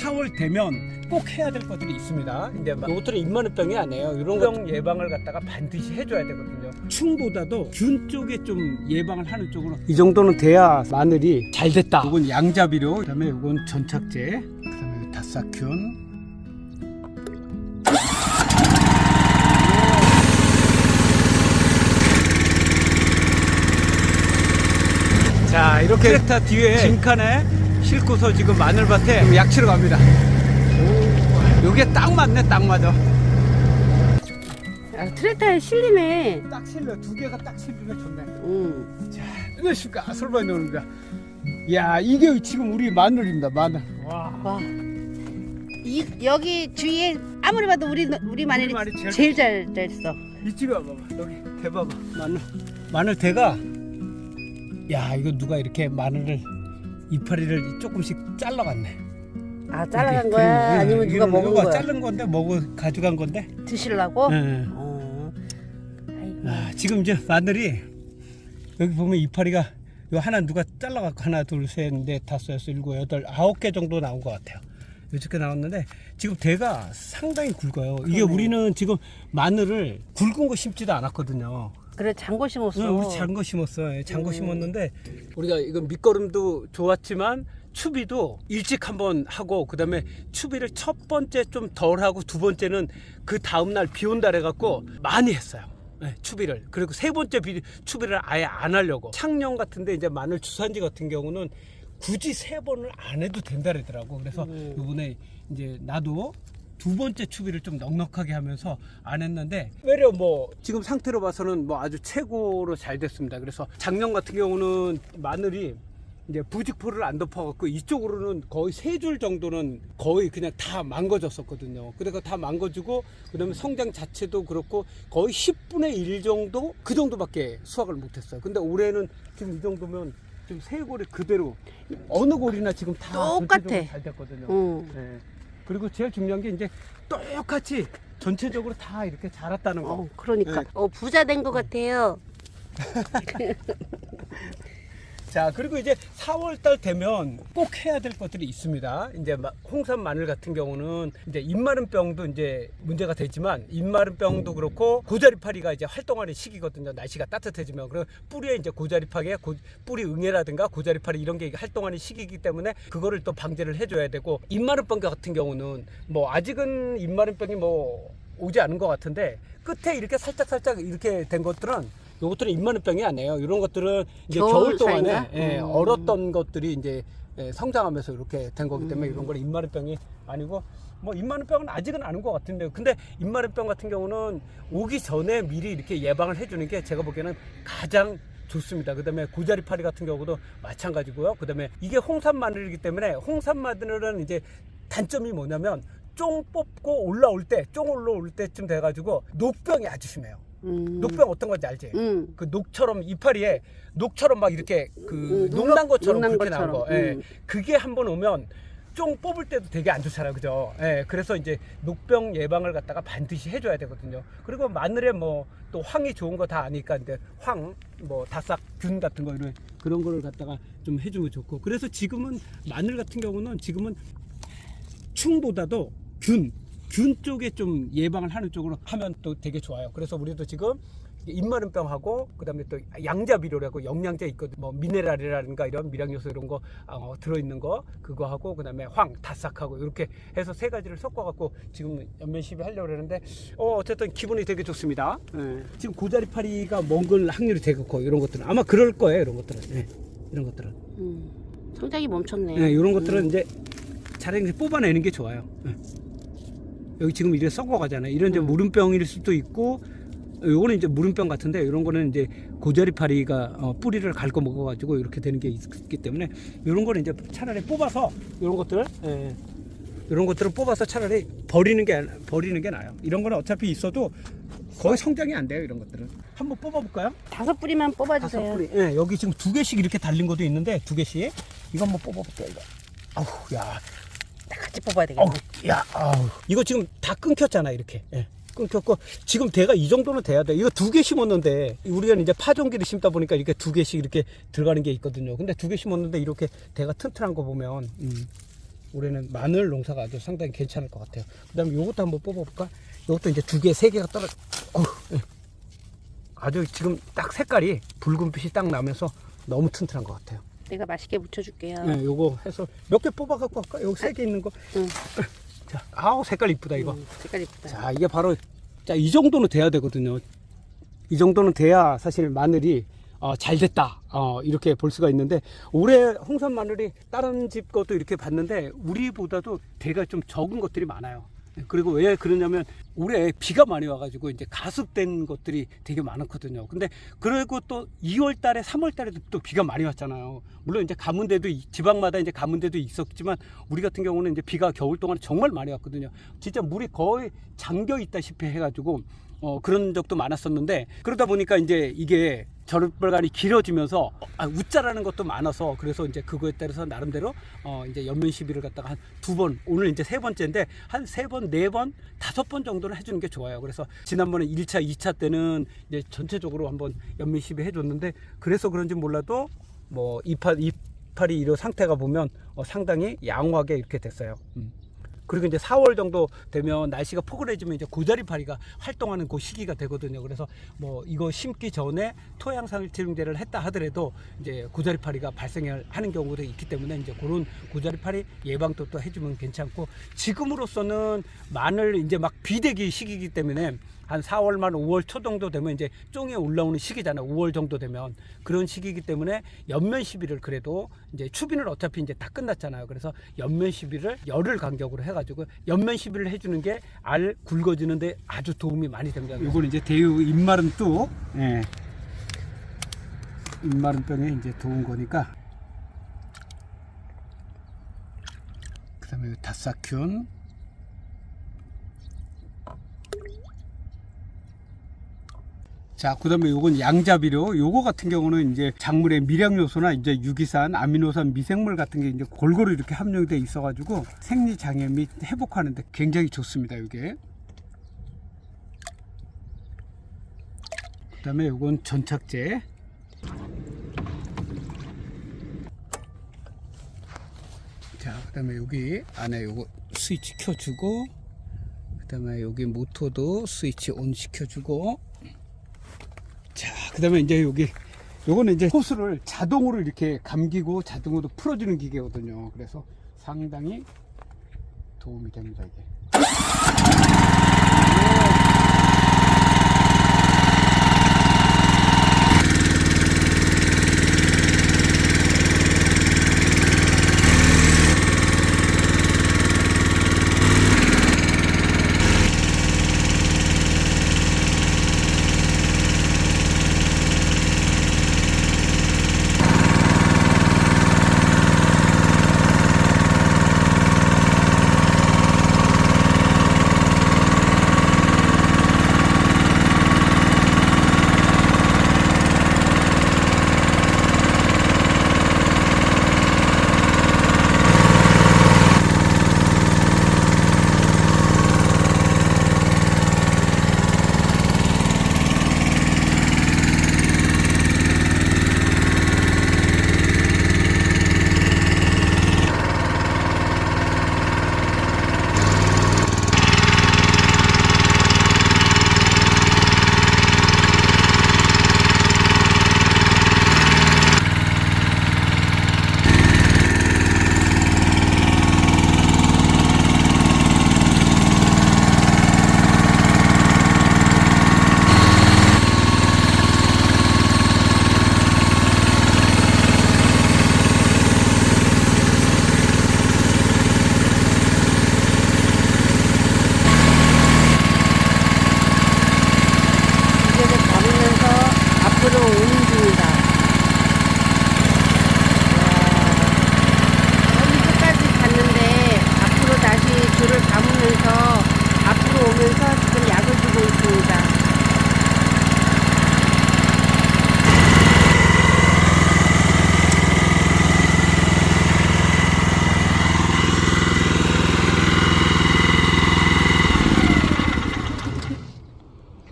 4월 되면 꼭 해야 될 것들이 있습니다. 이제 이것들은 입마늘병이 아니에요. 이런 병 예방을 갖다가 반드시 해줘야 되거든요. 충보다도 균 쪽에 좀 예방을 하는 쪽으로 이 정도는 돼야 마늘이 잘 됐다. 이건 양자비료, 그다음에 이건 전착제, 그다음에 다사균. 자 이렇게 트랙터 뒤에 짐칸에 싣고서 지금 마늘밭에 약치러 갑니다. 요게 딱 맞네, 딱 맞아. 아, 트랙터에 실리네. 딱 실려 두 개가 딱 실리면 좋네. 응. 자, 안녕하십니까 솔바이 노입니다. 야 이게 지금 우리 마늘입니다, 마늘. 와. 와. 이 여기 주위에 아무리 봐도 우리 우리 마늘이 마늘이 제일 제일 잘 됐어. 이쪽에 와봐봐, 여기 대봐봐. 마늘, 마늘 대가. 야 이거 누가 이렇게 마늘을 이파리를 조금씩 잘라갔네. 아 잘라간 이게 거야? 그, 예, 아니면 누가 이거 먹은 이거 거야? 자른 건데 먹어 가져간 건데. 드시려고? 예. 어. 아이고. 아, 지금 이제 마늘이 여기 보면 이파리가 요 하나 누가 잘라갖고 하나 둘셋넷 다섯 여섯 일곱 여덟 아홉 개 정도 나온 것 같아요. 이렇게 나왔는데 지금 대가 상당히 굵어요. 이게. 우리는 지금 마늘을 굵은 거 심지도 않았거든요. 그래 장고 심었어. 응, 우리 장거 심었어. 요 장거 음. 심었는데 우리가 이건 밑거름도 좋았지만 추비도 일찍 한번 하고 그다음에 추비를 첫 번째 좀 덜 하고 두 번째는 그 다음 날 비 온다 그래 갖고 많이 했어요. 네, 추비를 그리고 세 번째 비, 추비를 아예 안 하려고 창녕 같은데 이제 마늘 주산지 같은 경우는 굳이 세 번을 안 해도 된다 그러더라고 그래서 음. 이번에 이제 나도 두 번째 추비를 좀 넉넉하게 하면서 안 했는데 외려 뭐 지금 상태로 봐서는 뭐 아주 최고로 잘 됐습니다. 그래서 작년 같은 경우는 마늘이 이제 부직포를 안 덮어갖고 이쪽으로는 거의 세 줄 정도는 거의 그냥 다 망가졌었거든요. 그래서 다 망가지고 그다음에 성장 자체도 그렇고 거의 10분의 1 정도 그 정도밖에 수확을 못했어요. 근데 올해는 지금 이 정도면 지금 세 골이 그대로 어느 골이나 지금 다 똑같아. 잘 됐거든요. 응. 네. 그리고 제일 중요한 게 이제 똑같이 전체적으로 다 이렇게 자랐다는 거. 어, 그러니까. 네. 어, 부자 된 것 같아요. 자, 그리고 이제 4월 달 되면 꼭 해야 될 것들이 있습니다. 이제 마- 홍삼 마늘 같은 경우는 이제 입마른병도 이제 문제가 되지만 입마른병도 그렇고 고자리파리가 이제 활동하는 시기거든요. 날씨가 따뜻해지면 그리고 뿌리에 이제 고자리파리에 고- 뿌리 응애라든가 고자리파리 이런 게 활동하는 시기이기 때문에 그거를 또 방제를 해줘야 되고 입마른병 같은 경우는 뭐 아직은 입마른병이 뭐 오지 않은 것 같은데 끝에 이렇게 살짝 살짝 이렇게 된 것들은 요것들은 입마늘병이 아니에요. 이런 것들은 이제 겨울 겨울, 동안에? 예, 음. 얼었던 것들이 이제 예, 성장하면서 이렇게 된 거기 때문에 음. 이런 걸 입마늘병이 아니고 뭐 입마늘병은 아직은 아닌 것 같은데요. 근데 입마늘병 같은 경우는 오기 전에 미리 이렇게 예방을 해주는 게 제가 보기에는 가장 좋습니다. 그다음에 고자리파리 같은 경우도 마찬가지고요. 그다음에 이게 홍삼 마늘이기 때문에 홍삼 마늘은 이제 단점이 뭐냐면 쫑 뽑고 올라올 때, 쫑 올라올 때쯤 돼가지고 녹병이 아주 심해요. 음. 녹병 어떤 건지 알지? 음. 그 녹처럼 이파리에 녹처럼 막 이렇게 그 음, 녹난 것처럼 녹난 그렇게 나온 거. 예. 음. 그게 한 번 오면 쫑 뽑을 때도 되게 안 좋잖아요, 그죠? 예. 그래서 이제 녹병 예방을 갖다가 반드시 해줘야 되거든요. 그리고 마늘에 뭐 또 황이 좋은 거 다 아니까 이제 황, 뭐 다싹균 같은 거 이런 그런 거를 갖다가 좀 해주면 좋고. 그래서 지금은 마늘 같은 경우는 지금은 충보다도 균, 균 쪽에 좀 예방을 하는 쪽으로 하면 또 되게 좋아요. 그래서 우리도 지금 입마른병하고 그다음에 또 양자 비료라고 영양제 있거든. 뭐 미네랄이라든가 이런 미량 요소 이런 거 어, 들어있는 거 그거 하고 그다음에 황, 다싹하고 이렇게 해서 세 가지를 섞어갖고 지금 연면 시비 하려고 그러는데 어 어쨌든 기분이 되게 좋습니다. 예. 지금 고자리파리가 먹을 확률이 되게 커 이런 것들은 아마 그럴 거예요 이런 것들은 예. 이런 것들은. 음. 성장이 멈췄네. 네, 이런 것들은 이제 차라리 이제 뽑아내는 게 좋아요. 네. 여기 지금 이래 썩어가잖아요. 이런 이제 음. 무름병일 수도 있고, 요거는 이제 무름병 같은데, 이런 거는 이제 고자리파리가 어, 뿌리를 갉고 먹어가지고 이렇게 되는 게 있기 때문에, 이런 거는 이제 차라리 뽑아서, 이런 것들, 예, 이런 것들을 뽑아서 차라리 버리는 게, 버리는 게 나아요. 이런 거는 어차피 있어도 거의 성장이 안 돼요, 이런 것들은. 한번 뽑아볼까요? 다섯 뿌리만 뽑아주세요. 다섯 뿌리. 예, 여기 지금 두 개씩 이렇게 달린 것도 있는데 두 개씩. 이거 한번 뽑아볼게요. 이거. 아우, 야, 다 같이 뽑아야 되겠네. 아우, 야, 아우. 이거 지금 다 끊겼잖아 이렇게. 예. 끊겼고 지금 대가 이 정도는 돼야 돼. 이거 두 개 심었는데 우리가 이제 파종기를 심다 보니까 이렇게 두 개씩 이렇게 들어가는 게 있거든요. 근데 두 개 심었는데 이렇게 대가 튼튼한 거 보면 음, 올해는 마늘 농사가 아주 상당히 괜찮을 것 같아요. 그 다음에 요것도 한번 뽑아볼까? 요것도 이제 두 개, 세 개가 떨어. 어우, 예. 아주 지금 딱 색깔이 붉은빛이 딱 나면서 너무 튼튼한 것 같아요. 내가 맛있게 무쳐줄게요. 네, 요거 해서 몇 개 뽑아갖고 할까? 여기 세 개 있는 거. 응. 자, 아우 색깔 이쁘다 이거. 음, 색깔 이쁘다. 자, 이게 바로 자, 이 정도는 돼야 되거든요. 이 정도는 돼야 사실 마늘이 어, 잘 됐다. 어, 이렇게 볼 수가 있는데 올해 홍산 마늘이 다른 집 것도 이렇게 봤는데 우리보다도 대가 좀 적은 것들이 많아요. 그리고 왜 그러냐면 올해 비가 많이 와가지고 이제 가습된 것들이 되게 많았거든요. 근데 그리고 또 2월 달에 3월 달에도 또 비가 많이 왔잖아요. 물론 이제 가문대도 이- 지방마다 이제 가문대도 있었지만 우리 같은 경우는 이제 비가 겨울 동안 정말 많이 왔거든요. 진짜 물이 거의 잠겨 있다시피 해가지고 어, 그런 적도 많았었는데 그러다 보니까 이제 이게 절벌간이 길어지면서 아, 웃자라는 것도 많아서 그래서 이제 그거에 따라서 나름대로 어, 이제 연면 시비를 갖다가 한 두 번 오늘 이제 세 번째인데 한 세 번, 네 번, 다섯 번 정도는 해주는 게 좋아요. 그래서 지난번에 1차, 2차 때는 이제 전체적으로 한번 연면 시비 해줬는데 그래서 그런지 몰라도 뭐 이파 이파리 이런 상태가 보면 어, 상당히 양호하게 이렇게 됐어요. 음. 그리고 이제 4월 정도 되면 날씨가 포근해지면 이제 고자리파리가 활동하는 그 시기가 되거든요. 그래서 뭐 이거 심기 전에 토양상질증제를 했다 하더라도 이제 고자리파리가 발생하는 경우도 있기 때문에 이제 그런 고자리파리 예방도 또 해주면 괜찮고 지금으로서는 마늘 이제 막 비대기 시기이기 때문에 한 4월 말 5월 초 정도 되면 이제 쫑이 올라오는 시기잖아요. 5월 정도 되면 그런 시기이기 때문에 연면 시비를 그래도 이제 추비는 어차피 이제 다 끝났잖아요. 그래서 연면 시비를 열흘 간격으로 해가지고 연면 시비를 해주는 게 알 굵어지는데 아주 도움이 많이 됩니다. 이건 이제 대유 입마른 뚝, 예. 입마른 병에 이제 도운 거니까. 그다음에 다사큐 자, 그다음에 요건 양자비료. 요거 같은 경우는 이제 작물의 미량 요소나 이제 유기산, 아미노산, 미생물 같은 게 이제 골고루 이렇게 함유돼 돼 있어 가지고 생리 장애 및 회복하는 데 굉장히 좋습니다. 이게. 그다음에 요건 전착제. 자, 그다음에 여기 안에 요거 스위치 켜 주고, 그다음에 여기 모터도 스위치 온 시켜 주고. 자, 그다음에 이제 여기 요거는 이제 호스를 자동으로 이렇게 감기고 자동으로 풀어주는 기계거든요. 그래서 상당히 도움이 됩니다 이게.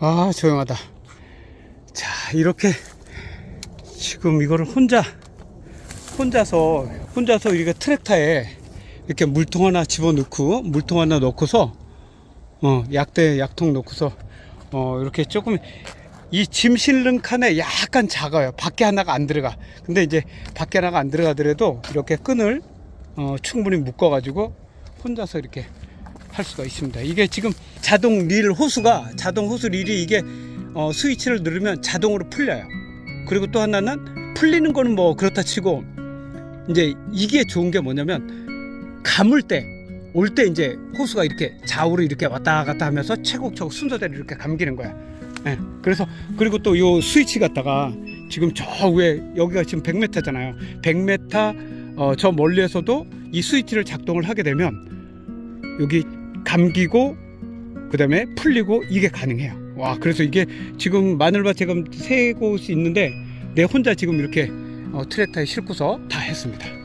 아 조용하다. 자 이렇게 지금 이거를 혼자 혼자서 혼자서 이렇게 트랙터에 이렇게 물통 하나 집어넣고 물통 하나 넣고서 어 약대 약통 넣고서 어 이렇게 조금 이 짐 실는 칸에 약간 작아요. 밖에 하나가 안 들어가. 근데 이제 밖에 하나가 안 들어가더라도 이렇게 끈을 어 충분히 묶어 가지고 혼자서 이렇게 할 수가 있습니다 이게 지금 자동 릴 호수가 자동 호수 릴이 이게 어 스위치를 누르면 자동으로 풀려요 그리고 또 하나는 풀리는 거는 뭐 그렇다 치고 이제 이게 좋은 게 뭐냐면 감을 때 올 때 이제 호수가 이렇게 좌우로 이렇게 왔다 갔다 하면서 최곡차곡 순서대로 이렇게 감기는 거야. 예. 그래서 그리고 또 요 스위치 갖다가 지금 저 위에 여기가 지금 100m잖아요. 100m 어, 저 멀리에서도 이 스위치를 작동을 하게 되면 여기 감기고 그다음에 풀리고 이게 가능해요. 와 그래서 이게 지금 마늘밭 지금 세 곳이 있는데 내 혼자 지금 이렇게 어, 트랙터에 싣고서 다 했습니다.